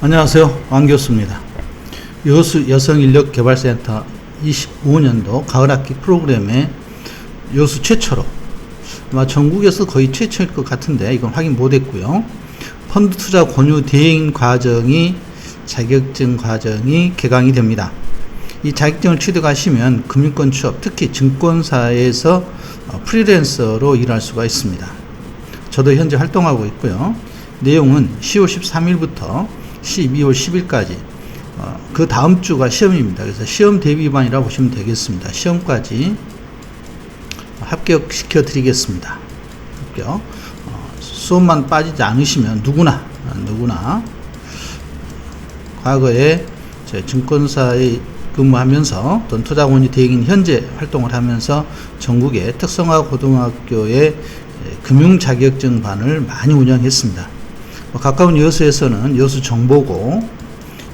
안녕하세요. 왕 교수입니다. 여수 여성인력개발센터 25년도 가을학기 프로그램에 여수 최초로 아마 전국에서 거의 최초일 것 같은데 이건 확인 못했고요. 펀드 투자 권유 대행 과정이 자격증 과정이 개강이 됩니다. 이 자격증을 취득하시면 금융권 취업, 특히 증권사에서 어, 프리랜서로 일할 수가 있습니다. 저도 현재 활동하고 있고요. 내용은 10월 13일부터 12월 10일까지 어, 그 다음 주가 시험입니다. 그래서 시험 대비반이라 보시면 되겠습니다. 시험까지 합격시켜 드리겠습니다. 합격. 어, 수업만 빠지지 않으시면 누구나 어, 누구나 과거에 제 증권사에 근무하면서 또는 투자권유 대행인 현재 활동을 하면서 전국의 특성화 고등학교의 금융 자격증 반을 많이 운영했습니다. 뭐 가까운 여수에서는 여수 정보고,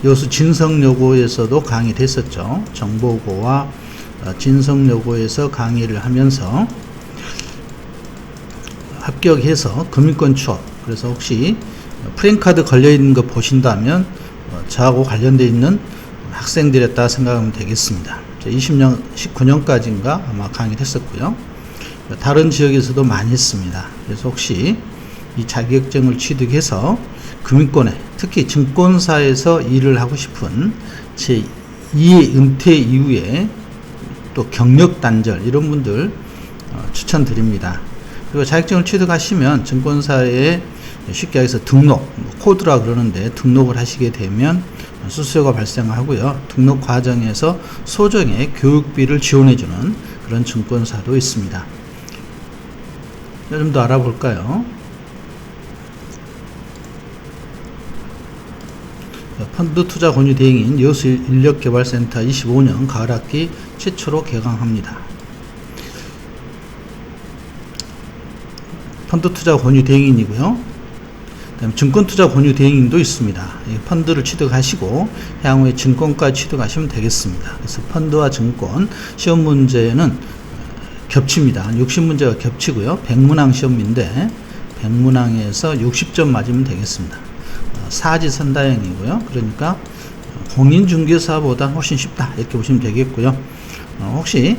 여수 진성여고에서도 강의를 했었죠. 정보고와 어, 진성여고에서 강의를 하면서 합격해서 금융권 취업. 그래서 혹시 프랭카드 걸려 있는 거 보신다면 어, 저하고 관련되어 있는 학생들이었다 생각하면 되겠습니다. 20년, 19년까지인가 아마 강의를 했었고요. 다른 지역에서도 많이 했습니다. 그래서 혹시 이 자격증을 취득해서 금융권에 특히 증권사에서 일을 하고 싶은 제 2의 은퇴 이후에 또 경력 단절 이런 분들 어, 추천드립니다. 그리고 자격증을 취득하시면 증권사에 쉽게 해서 등록 뭐 코드라 그러는데 등록을 하시게 되면 수수료가 발생하고요. 등록 과정에서 소정의 교육비를 지원해주는 그런 증권사도 있습니다. 좀 더 알아볼까요? 펀드 투자 권유 대행인 여수 인력개발센터 25년 가을 학기 최초로 개강합니다. 펀드 투자 권유 대행인이고요. 그다음 증권 투자 권유 대행인도 있습니다. 펀드를 취득하시고 향후에 증권까지 취득하시면 되겠습니다. 그래서 펀드와 증권 시험 문제는 겹칩니다. 60문제가 겹치고요. 백문항 시험인데 백문항에서 60점 맞으면 되겠습니다. 사지선다형이고요. 그러니까 공인중개사보다 훨씬 쉽다 이렇게 보시면 되겠고요. 어, 혹시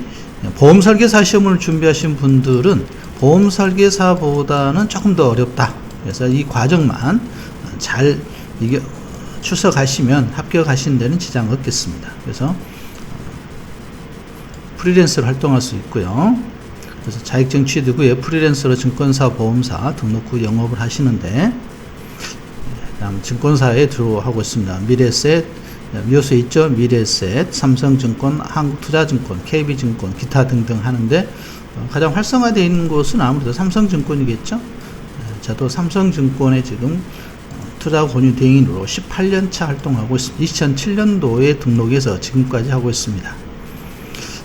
보험 설계사 시험을 준비하신 분들은 보험 설계사보다는 조금 더 어렵다. 그래서 이 과정만 잘 이게 출석하시면 합격하시는 데는 지장 없겠습니다. 그래서 프리랜서로 활동할 수 있고요. 그래서 자격증 취득 후에 프리랜서로 증권사, 보험사 등록 후 영업을 하시는데 증권사에 들어하고 있습니다. 미래셋, 미호수에 있죠. 미래셋, 삼성증권, 한국투자증권, KB증권, 기타 등등 하는데 가장 활성화되어 있는 곳은 아무래도 삼성증권이겠죠. 저도 삼성증권에 지금 투자 권유 대행인으로 18년차 활동하고 있습니다. 2007년도에 등록해서 지금까지 하고 있습니다.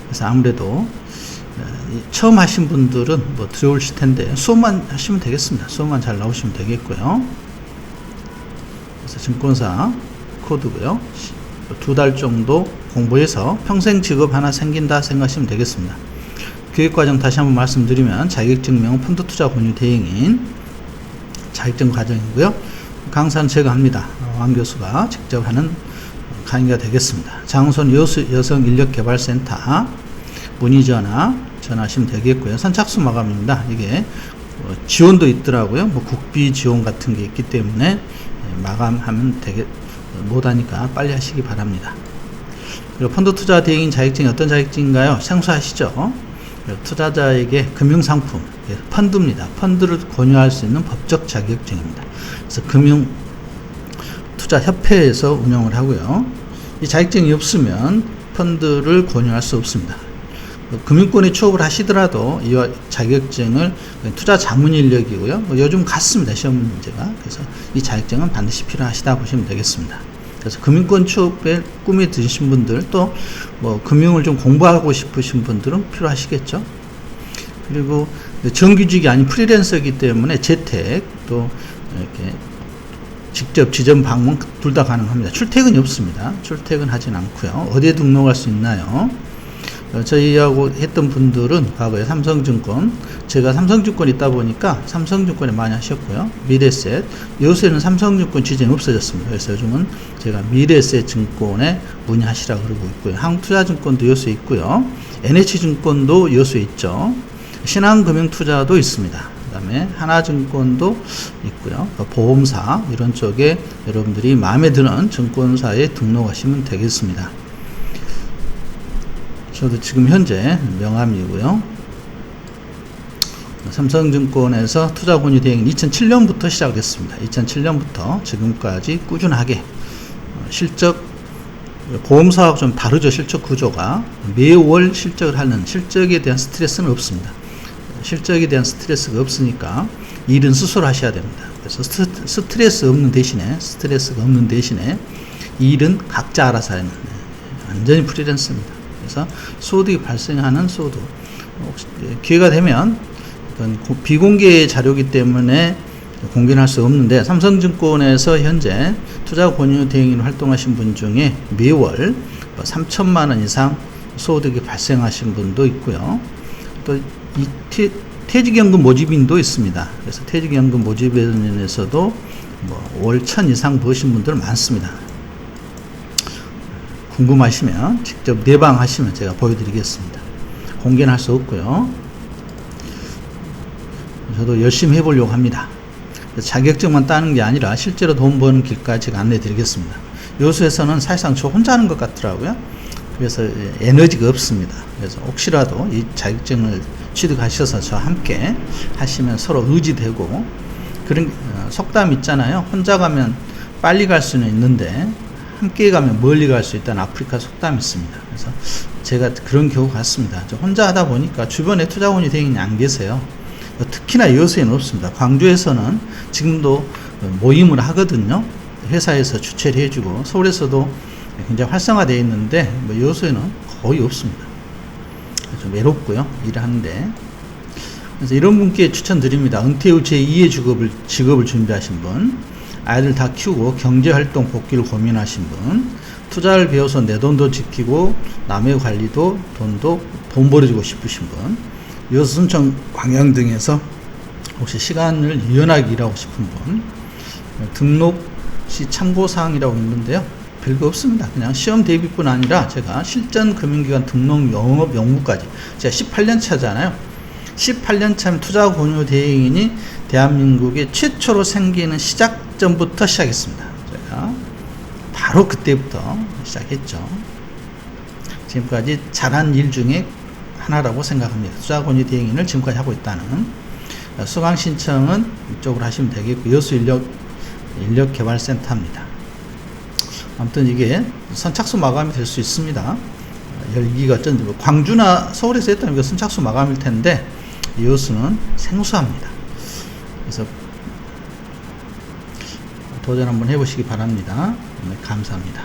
그래서 아무래도 처음 하신 분들은 뭐 들어오실 텐데 수업만 하시면 되겠습니다. 수업만 잘 나오시면 되겠고요. 그래서 증권사 코드고요. 두 달 정도 공부해서 평생 직업 하나 생긴다 생각하시면 되겠습니다. 교육과정 다시 한번 말씀드리면 자격증명 펀드 투자 권유 대행인 자격증 과정이고요. 강사는 제가 합니다. 왕 교수가 직접 하는 강의가 되겠습니다. 장손 여수 여성 인력 개발센터 문의 전화 전화하시면 되겠고요. 선착순 마감입니다. 이게 뭐 지원도 있더라고요. 뭐 국비 지원 같은 게 있기 때문에 마감하면 되게 못하니까 빨리 하시기 바랍니다. 그리고 펀드 투자 대행인 자격증이 어떤 자격증인가요? 생소하시죠? 투자자에게 금융상품, 펀드입니다. 펀드를 권유할 수 있는 법적 자격증입니다. 그래서 금융 투자 협회에서 운영을 하고요. 이 자격증이 없으면 펀드를 권유할 수 없습니다. 금융권에 취업을 하시더라도 이 자격증을 투자 자문 인력이고요. 뭐 요즘 같습니다. 시험 문제가. 그래서 이 자격증은 반드시 필요하시다 보시면 되겠습니다. 그래서 금융권 취업에 꿈이 드신 분들 또 뭐 금융을 좀 공부하고 싶으신 분들은 필요하시겠죠. 그리고 정규직이 아닌 프리랜서이기 때문에 재택 또 이렇게 직접 지점 방문 둘 다 가능합니다. 출퇴근이 없습니다. 출퇴근 하진 않고요. 어디에 등록할 수 있나요? 어, 저희하고 했던 분들은 과거에 삼성증권, 제가 삼성증권 있다 보니까 삼성증권에 많이 하셨고요. 미래셋, 요새는 삼성증권 취재는 없어졌습니다. 그래서 요즘은 제가 미래셋 증권에 문의하시라 그러고 있고요. 한국투자증권도 요새 있고요. NH증권도 요새 있죠. 신한금융투자도 있습니다. 그 다음에 하나증권도 있고요. 또 보험사 이런 쪽에 여러분들이 마음에 드는 증권사에 등록하시면 되겠습니다. 저도 지금 현재 명함이고요. 삼성증권에서 투자권유 대행 2007년부터 시작했습니다. 2007년부터 지금까지 꾸준하게 어, 실적 보험사하고 좀 다르죠 실적 구조가 매월 실적을 하는 실적에 대한 스트레스는 없습니다. 실적에 대한 스트레스가 없으니까 일은 스스로 하셔야 됩니다. 그래서 스트- 스트레스 없는 대신에 스트레스가 없는 대신에 일은 각자 알아서 하는 네, 완전히 프리랜서입니다. 그래서 소득이 발생하는 소득 혹시 기회가 되면 어떤 고- 비공개 자료이기 때문에 공개는 할 수 없는데 삼성증권에서 현재 투자 권유 대행으로 활동하신 분 중에 매월 3천만 원 이상 소득이 발생하신 분도 있고요. 또이 퇴직연금 모집인도 있습니다. 그래서 퇴직연금 모집에서도 뭐월1 이상 버신 분들 많습니다. 궁금하시면 직접 내방하시면 제가 보여드리겠습니다. 공개는 할 수 없고요. 저도 열심히 해보려고 합니다. 자격증만 따는 게 아니라 실제로 돈 버는 길까지 제가 안내 드리겠습니다. 요수에서는 사실상 저 혼자 하는 것 같더라고요. 그래서 에너지가 없습니다. 그래서 혹시라도 이 자격증을 취득하셔서 저와 함께 하시면 서로 의지되고 그런 어, 속담 있잖아요. 혼자 가면 빨리 갈 수는 있는데 함께 가면 멀리 갈 수 있다는 아프리카 속담이 있습니다. 그래서 제가 그런 경우 같습니다. 저 혼자 하다 보니까 주변에 투자원이 대행이 안 계세요. 어, 특히나 여수에는 없습니다. 광주에서는 지금도 어, 모임을 하거든요. 회사에서 주최를 해주고 서울에서도 굉장히 활성화되어 있는데 뭐 여수에는 거의 없습니다. 좀 외롭고요. 일을 하는데 그래서 이런 분께 추천드립니다. 은퇴 후 제2의 직업을 직업을 준비하신 분, 아이들 다 키우고 경제 활동 복귀를 고민하신 분, 투자를 배워서 내 돈도 지키고 남의 관리도 돈도 돈 벌어주고 싶으신 분, 여수 순천 광양 등에서 혹시 시간을 유연하게 일하고 싶은 분, 등록 시 참고 사항이라고 있는데요. 별거 없습니다. 그냥 시험 대비뿐 아니라 제가 실전 금융기관 등록 영업 연구까지 제가 18년 차잖아요. 18년 차면 투자 권유 대행인이 대한민국에 최초로 생기는 시작점부터 시작했습니다. 바로 그때부터 시작했죠. 지금까지 잘한 일 중에 하나라고 생각합니다. 투자 권유 대행인을 지금까지 하고 있다는 수강 신청은 이쪽으로 하시면 되겠고 여수 인력 인력 개발 센터입니다. 아무튼 이게 선착순 마감이 될 수 있습니다. 열기가 어쩐지 뭐 광주나 서울에서 했다면 이거 선착순 마감일 텐데 여수는 생소합니다. 그래서 도전 한번 해보시기 바랍니다. 네, 감사합니다.